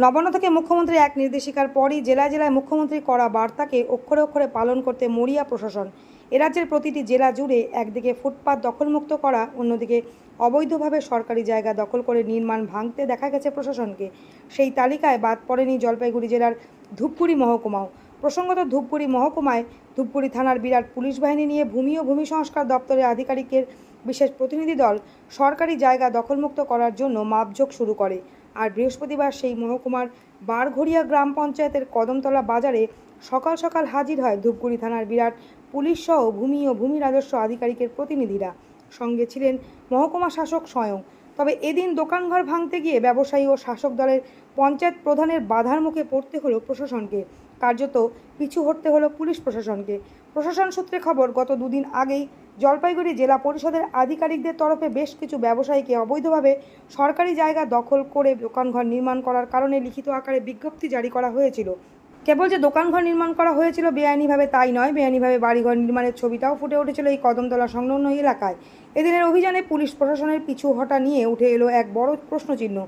নবান্ন থেকে মুখ্যমন্ত্রী এক নির্দেশিকার পরই জেলায় জেলায় মুখ্যমন্ত্রী করা বার্তাকে অক্ষরে অক্ষরে পালন করতে মরিয়া প্রশাসন। এ রাজ্যের প্রতিটি জেলা জুড়ে একদিকে ফুটপাত দখলমুক্ত করা, অন্যদিকে অবৈধভাবে সরকারি জায়গা দখল করে নির্মাণ ভাঙতে দেখা গেছে প্রশাসনকে। সেই তালিকায় বাদ পড়েনি জলপাইগুড়ি জেলার ধূপগুড়ি মহকুমাও। প্রসঙ্গত ধূপগুড়ি মহকুমায় ধূপগুড়ি থানার বিরাট পুলিশ বাহিনী নিয়ে ভূমি ও ভূমি সংস্কার দপ্তরের আধিকারিকের বিশেষ প্রতিনিধি দল সরকারি জায়গা দখলমুক্ত করার জন্য মাপঝোঁক শুরু করে। আর বৃহস্পতিবার সেই মহকুমার বারঘড়িয়া গ্রাম পঞ্চায়েতের কদমতলা বাজারে সকাল সকাল হাজির হয় ধূপগুড়ি থানার বিরাট পুলিশ সহ ভূমি ও ভূমি রাজস্ব আধিকারিকের প্রতিনিধিরা। সঙ্গে ছিলেন মহকুমা শাসক স্বয়ং। তবে এদিন দোকানঘর ভাঙতে গিয়ে ব্যবসায়ী ও শাসক দলের পঞ্চায়েত প্রধানের বাধার মুখে পড়তে হলো প্রশাসনকে। কার্যত পিছু হটতে হলো পুলিশ প্রশাসনকে। প্রশাসন সূত্রে খবর, গত দুদিন আগেই জলপাইগুড়ি জেলা পরিষদের আধিকারিকদের তরফে বেশ কিছু ব্যবসায়ীকে অবৈধভাবে সরকারি জায়গা দখল করে দোকানঘর নির্মাণ করার কারণে লিখিত আকারে বিজ্ঞপ্তি জারি করা হয়েছিল। কেবল যে দোকানঘর নির্মাণ করা হয়েছিল বেআইনিভাবে তাই নয়, বেআইনিভাবে বাড়িঘর নির্মাণের ছবিটাও ফুটে উঠেছিল এই কদমতলা সংলগ্ন এলাকায়। এদিনের অভিযানে পুলিশ প্রশাসনের পিছু হটা নিয়ে উঠে এলো এক বড় প্রশ্নচিহ্ন।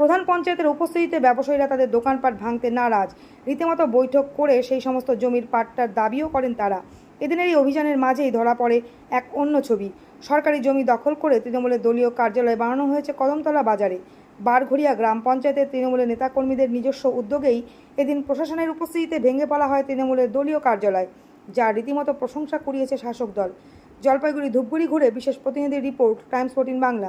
প্রধান পঞ্চায়েতের উপস্থিতিতে ব্যবসায়ীরা তাদের দোকানপাট ভাঙতে নারাজ। রীতিমতো বৈঠক করে সেই সমস্ত জমির পাট্টার দাবিও করেন তারা। এদিনের এই অভিযানের মাঝেই ধরা পড়ে এক অন্য ছবি। সরকারি জমি দখল করে তৃণমূলের দলীয় কার্যালয় বানানো হয়েছে কদমতলা বাজারে। বারঘড়িয়া গ্রাম পঞ্চায়েতের তৃণমূলের নেতাকর্মীদের নিজস্ব উদ্যোগেই এদিন প্রশাসনের উপস্থিতিতে ভেঙে পড়া হয় তৃণমূলের দলীয় কার্যালয়, যা রীতিমতো প্রশংসা কুড়িয়েছে শাসক দল। জলপাইগুড়ি ধূপগুড়ি ঘুরে বিশেষ প্রতিনিধির রিপোর্ট, টাইমস ফোর্টিন বাংলা।